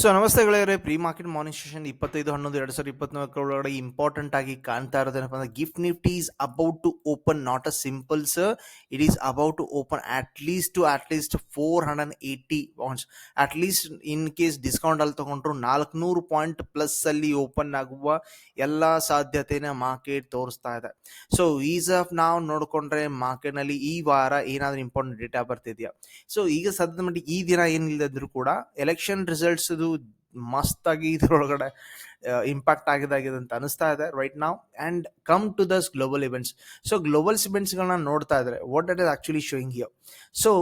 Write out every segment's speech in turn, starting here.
So ನಮಸ್ತೆ ಗೆಳೆಯರೆ pre market morning session ಇಪ್ಪತ್ತೈದು, ಹನ್ನೊಂದು, ಎರಡು ಸಾವಿರದ ಇಪ್ಪತ್ನಾಲ್ಕರ ಒಳಗಡೆ ಇಂಪಾರ್ಟೆಂಟ್ ಆಗಿ ಕಾಣ್ತಾ ಇರೋದೇನಪ್ಪ ಅಂದ್ರೆ GIFT Nifty is about to open not a simple sir it is about to open at least to at least four hundred eighty points at least in case discount ಅಲ್ಲಿ ತಗೊಂಡ್ರು ನಾಲ್ಕುನೂರು ಪಾಯಿಂಟ್ ಪ್ಲಸ್ ಅಲ್ಲಿ open ಆಗುವ ಎಲ್ಲ ಸಾಧ್ಯತೆನ market ತೋರಿಸ್ತಾ ಇದೆ. So is of ನಾವು ನೋಡ್ಕೊಂಡ್ರೆ ಮಾರ್ಕೆಟ್ನಲ್ಲಿ ಈ ವಾರ ಏನಾದ್ರೂ ಇಂಪಾರ್ಟೆಂಟ್ ಡೇಟಾ ಬರ್ತಿದ್ಯಾ? ಸೊ ಈಗ ಸದ್ಯದ ಮಟ್ಟಿಗೆ ಈ ದಿನ ಏನಿಲ್ಲದಿದ್ರು ಕೂಡ ಎಲೆಕ್ಷನ್ ರಿಸಲ್ಟ್ಸ್ ಇದು ಮಸ್ತ್ ಆಗಿ ಇದ್ರೊಳಗಡೆ ಇಂಪ್ಯಾಕ್ಟ್ ಆಗಿದಾಗಿದೆ ಅಂತ ಅನಿಸ್ತಾ ಇದೆ ರೈಟ್ ನಾವು and come to this global events so globals ಇವೆಂಟ್ಸ್ಗಳನ್ನ ನೋಡ್ತಾ ಇದ್ರೆ what it is actually showing you so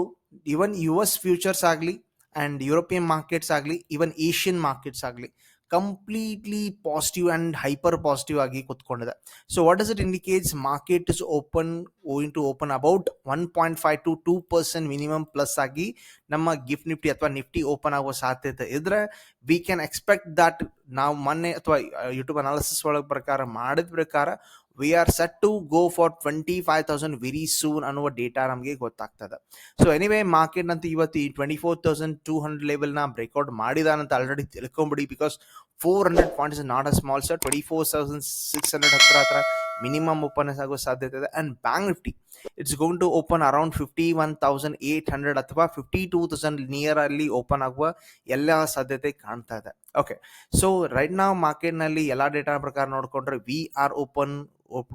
even U S futures ಆಗಲಿ ಅಂಡ್ ಯುರೋಪಿಯನ್ ಮಾರ್ಕೆಟ್ಸ್ ಆಗಲಿ ಇವನ್ ಏಷ್ಯನ್ ಮಾರ್ಕೆಟ್ಸ್ ಆಗಲಿ completely positive and hyper positive ಆಗಿ ಕುತ್ಕೊಂಡಿದೆ. So what is it indicates market is open going to open about one point five to two percent minimum plus ಆಗಿ ನಮ್ಮ gift Nifty ಅಥವಾ Nifty open ಆಗುವ ಸಾಧ್ಯತೆ ಇದ್ರೆ we can expect that ನಾವು ಮೊನ್ನೆ ಅಥವಾ ಯೂಟ್ಯೂಬ್ ಅನಾಲಿಸಿಸ್ ಒಳಗೆ ಪ್ರಕಾರ ಮಾಡಿದ ಪ್ರಕಾರ we are set to go for twenty five thousand very soon ಅನ್ನುವ ಡೇಟಾ ನಮಗೆ ಗೊತ್ತಾಗ್ತದೆ. ಸೊ ಎನಿವೇ ಮಾರ್ಕೆಟ್ ಅಂತ ಇವತ್ತು ಈ twenty four thousand two hundred ಲೆವೆಲ್ನ breakout ಮಾಡಿದಾನಂತ already ತಿಳ್ಕೊಂಬಿಡಿ because four hundred points not a small sir twenty four thousand six hundred ಹತ್ರ ಹತ್ರ minimum open ಆಗೋ ಸಾಧ್ಯತೆ ಇದೆ. And Bank Nifty it's going to open around fifty one thousand eight hundred ಅಥವಾ fifty two thousand near ಅಲ್ಲಿ open ಆಗುವ ಎಲ್ಲ ಸಾಧ್ಯತೆ ಕಾಣ್ತಾ ಇದೆ. ಓಕೆ ಸೊ ರೈಟ್ ನಾವು ಮಾರ್ಕೆಟ್ನಲ್ಲಿ ಎಲ್ಲ ಡೇಟಾ ಪ್ರಕಾರ ನೋಡಿಕೊಂಡ್ರೆ we are open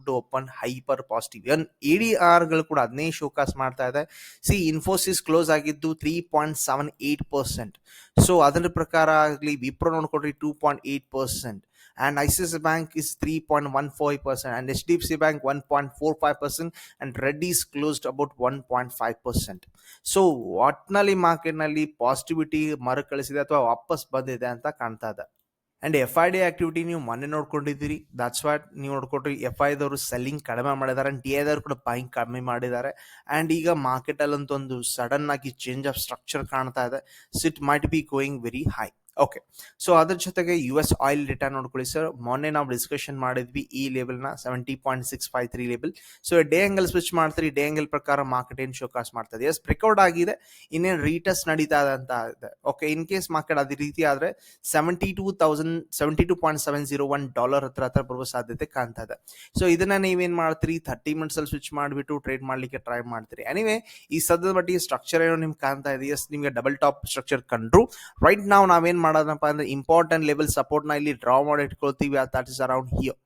to open hyper positive. And A D ಆರ್ಗಳು ಕೂಡ ಅದನ್ನೇ ಶೋಕಾಸ್ ಮಾಡ್ತಾ ಇದೆ. ಸಿ, ಇನ್ಫೋಸಿಸ್ ಕ್ಲೋಸ್ ಆಗಿದ್ದು three point seven eight percent so, ಅದರ ಪ್ರಕಾರ ಆಗಲಿ Wipro ನೋಡ್ಕೊಂಡ್ರಿ two point eight percent and ICICI bank is three point one five percent and H and ICICI Bank is 3.15% and five Bank 1.45% and Reddy's closed about 1.5%. So, ಒಟ್ನಲ್ಲಿ ಮಾರ್ಕೆಟ್ನಲ್ಲಿ positivity ಮರುಕಳಿಸಿದೆ ಅಥವಾ ವಾಪಸ್ ಬಂದಿದೆ ಅಂತ ಕಾಣ್ತಾ ಇದೆ. And F I D activity ನೀವು ಮೊನ್ನೆ ನೋಡ್ಕೊಂಡಿದ್ದೀರಿ. ದಟ್ಸ್ ವಾಟ್ ನೀವು ನೋಡ್ಕೊಟ್ರಿ. ಎಫ್ ದವರು ಸೆಲ್ಲಿಂಗ್ ಕಡಿಮೆ ಮಾಡಿದ್ದಾರೆ. ಡಿ ದವರು ಕೂಡ ಬಾಯಿಂಗ್ ಕಡಿಮೆ ಮಾಡಿದ್ದಾರೆ. ಅಂಡ್ ಈಗ ಮಾರ್ಕೆಟ್ ಅಂತ ಒಂದು ಸಡನ್ ಆಗಿ ಚೇಂಜ್ ಆಫ್ ಸ್ಟ್ರಕ್ಚರ್ ಕಾಣ್ತಾ ಇದೆ. It might be going very high okay so ಅದ್ರ ಜೊತೆಗೆ ಯು ಎಸ್ ಆಯಿಲ್ ಡೇಟಾ ನೋಡ್ಕೊಳ್ಳಿ ಸರ್ ಮೊನ್ನೆ ನಾವು ಡಿಸ್ಕಷನ್ ಮಾಡಿದ್ವಿ ಈ ಲೆವೆಲ್ನ seventy point six five three level so day angle switch ಮಾಡ್ತೀರಿ ಡೇ ಆಂಗಲ್ ಪ್ರಕಾರ ಮಾರ್ಕೆಟ್ ಏನು ಶೋಕಾಸ್ ಮಾಡ್ತದೆ? ಎಸ್ ಬ್ರೇಕ್ಔಟ್ ಆಗಿದೆ. ಇನ್ನೇನು ರೀಟಸ್ ನಡೀತಾ ಅಂತ ಇದೆ. ಓಕೆ ಇನ್ ಕೇಸ್ ಮಾರ್ಕೆಟ್ ಅದೇ ರೀತಿ ಆದರೆ seventy two thousand seventy two point seven zero one dollar ಹತ್ರ ಹತ್ರ ಬರುವ ಸಾಧ್ಯತೆ ಕಾಣ್ತಾ ಇದೆ. ಸೊ ಇದನ್ನ ನೀವೇನ್ ಮಾಡ್ತೀರಿ? ಥರ್ಟಿ ಮಿನಿಟ್ಸ್ ಅಲ್ಲಿ ಸ್ವಿಚ್ ಮಾಡಿಬಿಟ್ಟು ಟ್ರೇಡ್ ಮಾಡ್ಲಿಕ್ಕೆ ಟ್ರೈ ಮಾಡ್ತೀರಿ. ಎನಿವೆ ಈ ಸದ್ಯದ ಮಟ್ಟಿಗೆ ಸ್ಟ್ರಕ್ಚರ್ ಏನೋ ನಿಮ್ಗೆ ಕಾಣ್ತಾ ಇದೆ. ಎಸ್ ನಿಮಗೆ ಡಬಲ್ ಟಾಪ್ ಸ್ಟ್ರಕ್ಚರ್ ಕಂಡ್ರು. ರೈಟ್ ನಾವು ನಾವೇನ್ ಮಾಡೋದಪ್ಪ ಅಂದ್ರೆ ಇಂಪಾರ್ಟೆಂಟ್ ಲೆವೆಲ್ ಸಪೋರ್ಟ್ನ ಇಲ್ಲಿ ಡ್ರಾ ಮಾಡಿ ಇಟ್ಕೊಳ್ತೀವಿ that is around here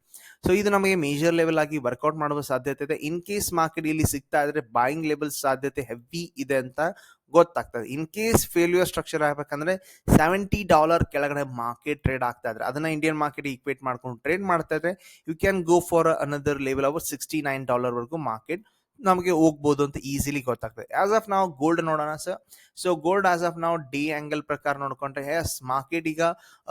so ಇದು ನಮಗೆ ಮೇಜರ್ ಲೆವೆಲ್ ಆಗಿ ವರ್ಕೌಟ್ ಮಾಡುವ ಸಾಧ್ಯತೆ ಇದೆ. ಇನ್ ಕೇಸ್ ಮಾರ್ಕೆಟ್ ಇಲ್ಲಿ ಸಿಗ್ತಾ ಇದ್ರೆ ಬಾಯಿಂಗ್ ಲೆವೆಲ್ ಸಾಧ್ಯತೆ ಹೆವಿ ಇದೆ ಅಂತ ಗೊತ್ತಾಗ್ತದೆ. ಇನ್ ಕೇಸ್ ಫೇಲ್ಯೂರ್ ಸ್ಟ್ರಕ್ಚರ್ ಆಗ್ಬೇಕಂದ್ರೆ ಸೆವೆಂಟಿ ಡಾಲರ್ ಕೆಳಗಡೆ ಮಾರ್ಕೆಟ್ ಟ್ರೇಡ್ ಆಗ್ತಾ ಇದ್ರೆ, ಅದನ್ನ ಇಂಡಿಯನ್ ಮಾರ್ಕೆಟ್ ಈಕ್ವೇಟ್ ಮಾಡ್ಕೊಂಡು ಟ್ರೇಡ್ ಮಾಡ್ತಾ ಇದ್ರೆ you can go for another level our sixty nine dollar ವರೆಗೂ ಮಾರ್ಕೆಟ್ ನಮಗೆ ಹೋಗ್ಬೋದು ಅಂತ ಈಸಿಲಿ ಗೊತ್ತಾಗ್ತದೆ. ಆಸ್ ಆಫ್ ನಾವು ಗೋಲ್ಡ್ ನೋಡೋಣ sir so gold as of ನಾವು ಡಿ ಆಂಗಲ್ ಪ್ರಕಾರ ನೋಡ್ಕೊಂಡ್ರೆ ಎಸ್ ಮಾರ್ಕೆಟ್ ಈಗ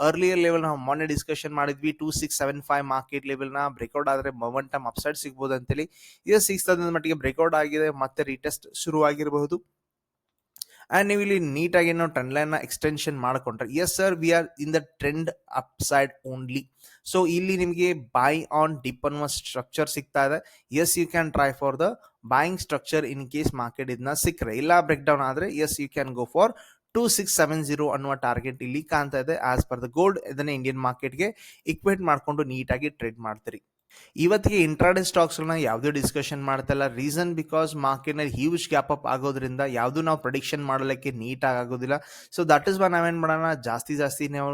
ಅರ್ಲಿಯರ್ ಲೆವೆಲ್ ನಾವು ಮೊನ್ನೆ ಡಿಸ್ಕಷನ್ ಮಾಡಿದ್ವಿ two six seven five market ಲೆವೆಲ್ನ breakout ಆದರೆ ಮೊಮೆಂಟಮ್ ಅಪ್ಸೈಡ್ ಸಿಗ್ಬೋದು ಅಂತೇಳಿ. ಇದು ಸಿಕ್ಸ್ ಮಟ್ಟಿಗೆ ಬ್ರೇಕ್ಔಟ್ ಆಗಿದೆ, ಮತ್ತೆ ರೀಟೆಸ್ಟ್ ಶುರು ಆಗಿರಬಹುದು ಆ್ಯಂಡ್ ನೀವು ಇಲ್ಲಿ ನೀಟಾಗಿ ನಾವು ಟ್ರೆಂಡ್ ಲೈನ್ನ ಎಕ್ಸ್ಟೆನ್ಷನ್ ಮಾಡಿಕೊಂಡ್ರೆ yes sir we are in the trend upside only so ಇಲ್ಲಿ ನಿಮಗೆ ಬೈ ಆನ್ ಡಿಪ್ ಅನ್ನುವ ಸ್ಟ್ರಕ್ಚರ್ ಸಿಗ್ತಾ ಇದೆ. Yes you can try for the buying structure in case market ಇದನ್ನ ಸಿಕ್ಕರೆ ಇಲ್ಲ ಬ್ರೇಕ್ ಡೌನ್ ಆದರೆ yes you can go for two six seven zero ಅನ್ನುವ ಟಾರ್ಗೆಟ್ ಇಲ್ಲಿ ಕಾಣ್ತಾ ಇದೆ ಆಸ್ ಪರ್ ದ ಗೋಲ್ಡ್ ಇದನ್ನ ಇಂಡಿಯನ್ ಮಾರ್ಕೆಟ್ಗೆ ಇಕ್ವೇಟ್ ಮಾಡಿಕೊಂಡು ನೀಟಾಗಿ ಟ್ರೇಡ್ ಮಾಡ್ತೀರಿ. ಇವತ್ತಿಗೆ ಇಂಟ್ರಾಡೆ ಸ್ಟಾಕ್ಸ್ಗಳನ್ನ ಯಾವುದೇ ಡಿಸ್ಕಷನ್ ಮಾಡ್ತಾ ಇಲ್ಲ. ರೀಸನ್ ಬಿಕಾಸ್ ಮಾರ್ಕೆಟ್ನಲ್ಲಿ ಹ್ಯೂಜ್ ಗ್ಯಾಪ್ ಅಪ್ ಆಗೋದ್ರಿಂದ ಯಾವುದು ನಾವು ಪ್ರೊಡಿಕ್ಷನ್ ಮಾಡಲಿಕ್ಕೆ ನೀಟಾಗಿ ಆಗೋದಿಲ್ಲ. ಸೊ ದಟ್ ಇಸ್ ವೈ ನಾವೇನು ಮಾಡೋಣ? ಜಾಸ್ತಿ ಜಾಸ್ತಿ ನಾವು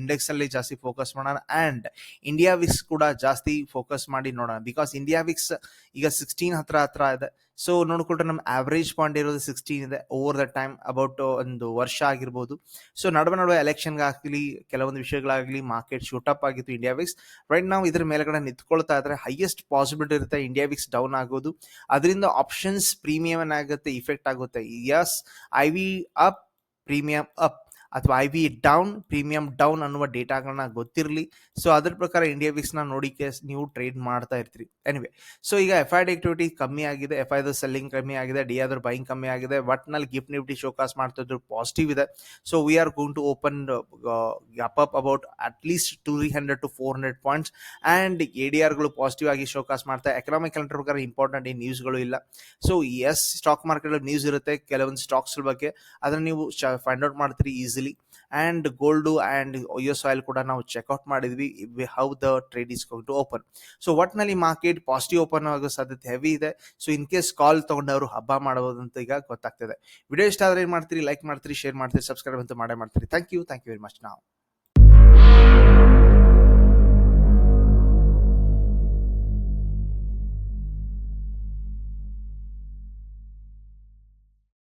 ಇಂಡೆಕ್ಸ್ ಅಲ್ಲಿ ಜಾಸ್ತಿ ಫೋಕಸ್ ಮಾಡೋಣ. ಅಂಡ್ ಇಂಡಿಯಾ ವಿಕ್ಸ್ ಕೂಡ ಜಾಸ್ತಿ ಫೋಕಸ್ ಮಾಡಿ ನೋಡೋಣ. ಬಿಕಾಸ್ ಇಂಡಿಯಾ ವಿಕ್ಸ್ ಈಗ ಸಿಕ್ಸ್ಟೀನ್ ಹತ್ರ ಹತ್ರ ಇದೆ. ಸೊ ನೋಡ್ಕೊಂಡ್ರೆ ನಮ್ಮ ಆವ್ರೇಜ್ ಪಾಯಿಂಟ್ ಇರೋದು ಸಿಕ್ಸ್ಟೀನ್ ಇದೆ. ಓವರ್ ದ ಟೈಮ್ ಅಬೌಟ್ ಒಂದು ವರ್ಷ ಆಗಿರ್ಬೋದು. ಸೊ ನಡುವೆ ನಡುವೆ ಎಲೆಕ್ಷನ್ಗಾಗಲಿ ಕೆಲವೊಂದು ವಿಷಯಗಳಾಗಲಿ ಮಾರ್ಕೆಟ್ ಶೂಟಪ್ ಆಗಿತ್ತು ಇಂಡಿಯಾ ವಿಕ್ಸ್ ರೈಟ್ ನಾವು ಇದ್ರ ಮೇಲ್ಗಡೆ ನಿಂತ್ಕೊಳ್ತಾ ಇದ್ರೆ ಹೈಯೆಸ್ಟ್ ಪಾಸಿಬಿಲಿಟಿ ಇರುತ್ತೆ ಇಂಡಿಯಾ ವಿಕ್ಸ್ ಡೌನ್ ಆಗೋದು. ಅದರಿಂದ ಆಪ್ಷನ್ಸ್ ಪ್ರೀಮಿಯಂ ಏನಾಗುತ್ತೆ ಇಫೆಕ್ಟ್ ಆಗುತ್ತೆ. Yes I V up premium up ಅಥವಾ I V down premium down ಅನ್ನುವ ಡೇಟಾಗಳನ್ನ ಗೊತ್ತಿರಲಿ. ಸೊ ಅದ್ರ ಪ್ರಕಾರ ಇಂಡಿಯಾ ವಿಕ್ಸ್ನ ನೋಡಿಕೆ ನೀವು ಟ್ರೇಡ್ ಮಾಡ್ತಾ ಇರ್ತೀರಿ. ಎನಿವೆ ಸೊ ಈಗ ಎಫ್ ಐ ಡಿ ಆಕ್ಟಿವಿಟಿ ಕಮ್ಮಿ ಆಗಿದೆ ಎಫ್ ಐದು ಸೆಲ್ಲಿಂಗ್ ಕಮ್ಮಿ ಆಗಿದೆ ಡಿ ಆದ್ರ ಬೈಂಗ್ ಕಮ್ಮಿ ಆಗಿದೆ. ಒಟ್ನಲ್ಲಿ ಗಿಫ್ಟ್ ನಿಫ್ಟಿ ಶೋಕಾಸ್ ಮಾಡ್ತಿದ್ರು ಪಾಸಿಟಿವ್ ಇದೆ. So we are going to open up up about at least two three hundred to four hundred points and A D ಆರ್ಗಳು positive ಆಗಿ ಶೋಕಾಸ್ ಮಾಡ್ತಾ ಎಕನಾಮಿಕ್ ಕ್ಯಾಲೆಂಡರ್ ಪ್ರಕಾರ important news ನ್ಯೂಸ್ಗಳು ಇಲ್ಲ. So yes stock market news ಇರುತ್ತೆ, ಕೆಲವೊಂದು stocks ಬಗ್ಗೆ. ಅದನ್ನ ನೀವು ಫೈಂಡ್ ಔಟ್ ಮಾಡ್ತೀರಿ easily easily and gold and U S oil ಕೂಡ ನಾವು ಚೆಕ್ಔಟ್ ಮಾಡಿದ್ವಿ how the trade is going to open so ಒಟ್ನಲ್ಲಿ ಮಾರ್ಕೆಟ್ ಪಾಸಿಟಿವ್ ಓಪನ್ ಆಗೋ ಸಾಧ್ಯತೆ ಹೆವಿ ಇದೆ. ಸೊ ಇನ್ ಕೇಸ್ ಕಾಲ್ ತೊಗೊಂಡವರು ಹಬ್ಬ ಮಾಡಬಹುದು ಅಂತ ಈಗ ಗೊತ್ತಾಗ್ತದೆ. ವಿಡಿಯೋ ಇಷ್ಟ ಆದರೆ ಏನು ಮಾಡ್ತೀರಿ? ಲೈಕ್ ಮಾಡ್ತೀರಿ ಶೇರ್ ಮಾಡ್ತೀರಿ ಸಬ್ಸ್ಕ್ರೈಬ್ ಅಂತ ಮಾಡೇ ಮಾಡ್ತೀರಿ. Thank you thank you very much ನಾವು